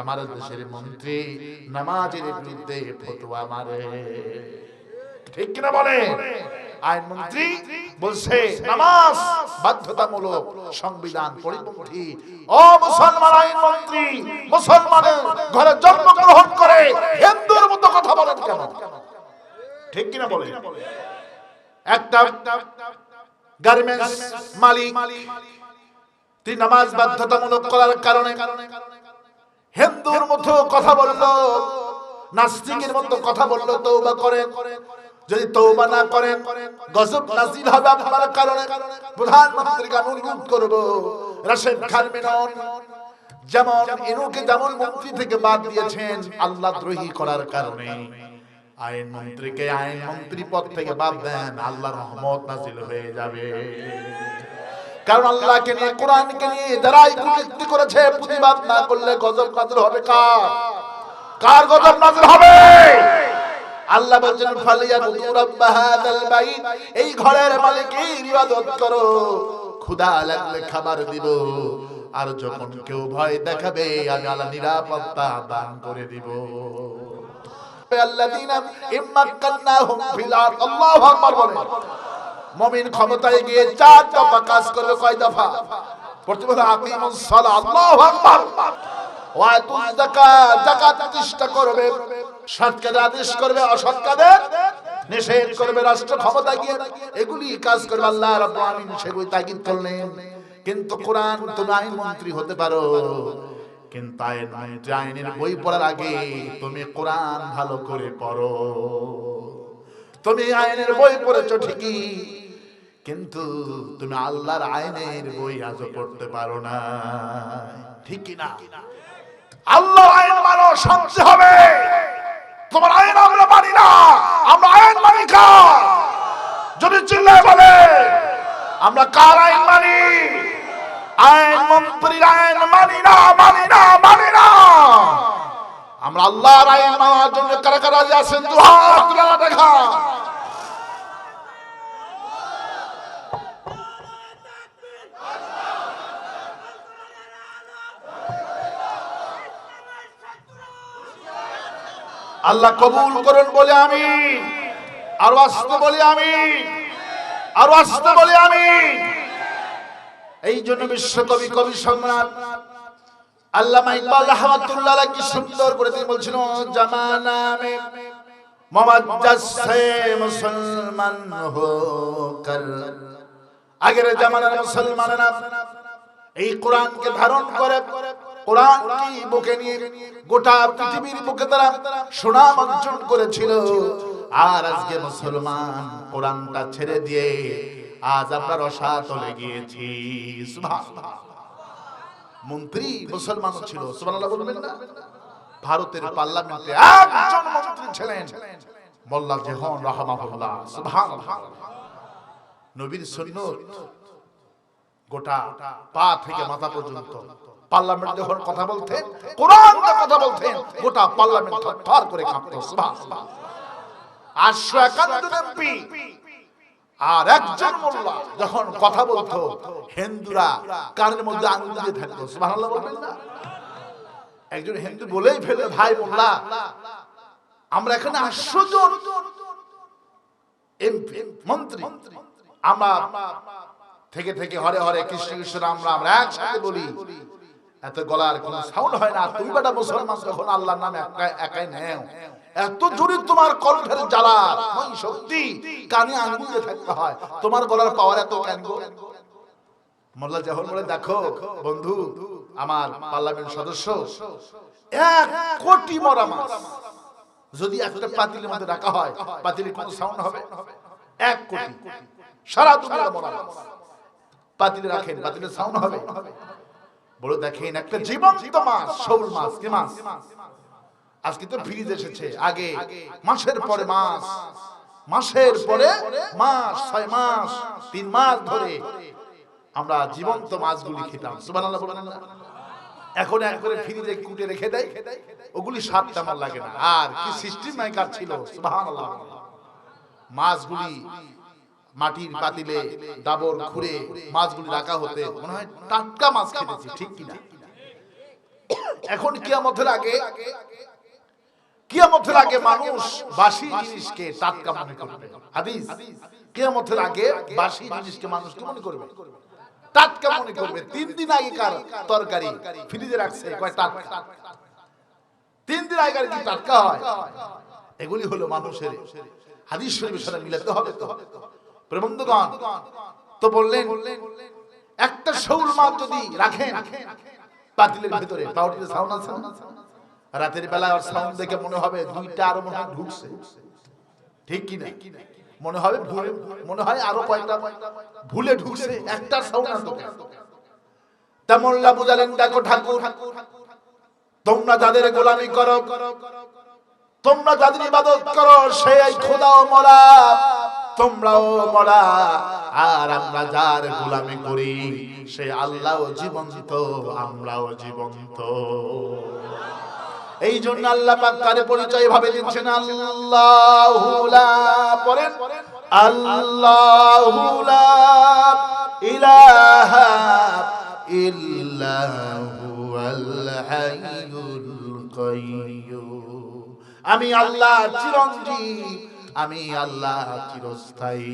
আমার দেশের মন্ত্রী, নামাজের বিরুদ্ধে ফতোয়া মারে। ঠিক কিনা বলে? আইনমন্ত্রী বলছে, নামাজ বাধ্যতামূলক সংবিধান পরিপন্থী। ও মুসলমান আইনমন্ত্রী মুসলমানের ঘরে জন্মগ্রহণ করে হিন্দুর মতো কথা বলেন কেন? ঠিক কিনা বলে? একটা গার্মেন্টস মালিক, তিনি নামাজ বাধ্যতামূলক করার কারণে হিন্দুর মতো কথা বলল, নাস্তিকের মতো কথা বলল তৌবা করে। যদি তৌবা না করেন গজব নাজিল হবে আপনার কারণে। প্রধানমন্ত্রীকে আমি অনুরোধ করব, রাশেদ খান মেনন, যেমন এনুকে যেমন মন্ত্রী থেকে বাদ দিয়েছেন, আল্লাহ দ্রোহী করার কারণে। আইন মন্ত্রীকে আইন মন্ত্রী পদ থেকে বাদ দেন, আল্লাহ রহমত নাজিল হয়ে যাবে। কারণ আল্লাহকে নিয়ে, কোরআনকে নিয়ে যারাই কুকীর্তি করেছে, প্রতিবাদ না করলে গজব নাজিল হবে কার? কার গজব নাজিল হবে? আল্লাহ বলছেন, ফালিয়াবুদু রাব্ব হাযাল বাইত। এই ঘরের মালিকের ইবাদত করো। ক্ষুধা লাগলে খাবার দিব। আর যখন কেউ ভয় দেখাবে, আমি আল্লাহ নিরাপত্তা দান করে দিব। আল্লাযীনা ইম্মাক্কান্নাহুম ফিল আরদ। আল্লাহু আকবার বলে মুমিন ক্ষমতায় গিয়ে চার দফা কাজ করবে কয় দফা? পড়তে বলে, আকিমুস সালাহ আল্লাহু আকবার। ওয়াতুজ যাকাত যাকাত প্রতিষ্ঠা করবে। সৎ কাজে আদেশ করবে অসৎ কাজে নিষেধ করবে, রাষ্ট্র ক্ষমতা গিয়ে এগুলি কাজ করবে, আল্লাহ রাব্বুল আলামিন সেগুলি তাকিদ করলেন। কিন্তু কোরআন তুমি আইন মন্ত্রী হতে পারো। কিন্তু আইন মন্ত্রী, আইনের বই পড়ার আগে তুমি কোরআন ভালো করে পড়ো। তুমি আইনের বই পড়েছো ঠিকই কিন্তু তুমি আল্লাহর আইনের বই আজও পড়তে পারো না। ঠিক না আল্লাহ আইন মানো, শান্তি হবে। তোমার আইন আমরা মানি না। আমরা আইন মানি কার? যদি চিল্লায় বলে, আমরা কার আইন মানি? আইন মন্ত্রীর আইন মানি না মানি না মানি না। আমরা আল্লাহর আইন মানার জন্য কারা কারা আছেন? দু হাত দেখা আল্লাহ কবুল করুন বলে আমি আরও আসতে বলি আমি আরও আসতে বলি আমি এই জন্য বিশ্বকবি কবি সম্রাট আল্লামা ইকবাল রহমাতুল্লাহ কি সুন্দর করে তিনি বলছেন ও জামানা মে মোহাম্মদ সে মুসলমান হো কর। আগের জামানার মুসলমানেরা এই কোরআনকে ধারণ করে। কোরআন কি বুকে নিয়ে গোটা পৃথিবীর বুকে তারা সুনাম অর্জন করেছিল? আর আজকে মুসলমান কোরআনটা ছেড়ে দিয়ে আজ আমরা রসাতলে গিয়েছি। মন্ত্রী মুসলমান ছিল, সুবহানাল্লাহ বলবেন না? ভারতের পার্লামেন্টে একজন মন্ত্রী ছিলেন মোল্লা জেহন রহমাহুল্লাহ, সুবহানাল্লাহ। নবীর সুন্নত গোটা পা থেকে মাথা পর্যন্ত পার্লামেন্ট যখন কথা বলতেন, কোরআন কথা বলতেন, গোটা পার্লামেন্ট থরথর করে কাঁপতো, সুবহানাল্লাহ। একান্ন এমপি আর একজন মোল্লা যখন কথা বলতো, হিন্দুরা কানের মধ্যে আঙুল দিয়ে থাকতো একজন হিন্দু বলেই ফেলে ভাই মোল্লা, আমরা এখানে এমপি, মন্ত্রী। আমরা থেকে থেকে হরে হরে কৃষ্ণ কৃষ্ণ আমরা আমরা একসাথে বলি এত গলার কোন সাউন্ড হয় না। তুমি বেটা মুসলমান, যখন আল্লাহর নামে একাই নেও, এত জোরে তোমার কণ্ঠের জ্বালা, ওই শক্তি, কানে আঙ্গুল থাকতে হয়। তোমার গলার পাওয়ার এত কেন মোল্লা যখন বলে, দেখো বন্ধু, আমার পার্লামেন্ট সদস্য, এক কোটি মরা মাছ। যদি একটা পাতিলের মধ্যে রাখা হয় পাতিলে কত সাউন্ড হবে? এক কোটি। সারা দুনিয়া মরা মাছ। পাতিলে রাখেন পাতিলে সাউন্ড হবে? বলে দেখেন একটা জীবন্ত মাছ শৌল মাছ কি মাছ আজকে তো ফ্রিজ এসেছে আগে মাসের পরে মাস মাসের পরে মাস ছয় মাস তিন মাস ধরে আমরা জীবন্ত মাছগুলি খেতাম। সুবহানাল্লাহ বলেন এখন এক করে ফ্রিজে কুটে রেখে দেয় ওগুলি স্বাদ তেমন লাগে না। আর কি সিস্টেম মেকার ছিল সুবহানাল্লাহ। মাছগুলি মাটির পাতিলে ডাবর খুঁড়ে মাছগুলি রাখা হতে মনে হয় টাটকা মাছ খেতেছি ঠিক কিনা? এখন কিয়ামতের আগে কিয়ামতের আগে মানুষ বাসি জিনিসকে টাটকা মনে করবে। হাদিস? কিয়ামতের আগে বাসি জিনিসকে মানুষ কি মনে করবে? টাটকা মনে করবে। তিন দিন আগেকার তরকারি ফ্রিজে রাখছে কয় টাটকা? তিন দিন আগেকার কি টাটকা হয়। এগুলি হলো মানুষের হাদিস শরীফের সাথে মিলাতে হবে তো। প্রবন্ধগণ তো বললেন, একটা শৌল মাছ যদি রাখেন, পাতিলের ভিতরে পাউটিতে সাউন্ড আছে? রাতের বেলা আর সাউন্ড দেখে মনে হবে দুইটা আরও মনে হয় ঢুকছে। ঠিক কি না? মনে হবে মনে হয় আরও কয়েকটা ভুলে ঢুকছে, একটা সাউন্ড দেখো ঠাকুর, তোমরা যাদের গোলামি করো, তোমরা যাদের ইবাদত করো, সেই খোদাও মরা তোমরাও মরা, আর আমরা যার গোলামি করি, সে আল্লাহও জীবন্ত, আমরাও জীবন্ত। এই জন্য আল্লাহ পাক পরিচয় ভাবে দিচ্ছেন, আল্লাহু লা পড়েন আল্লাহু ইলাহা আমি আল্লাহ চিরঞ্জীব আমি আল্লাহ চিরস্থায়ী।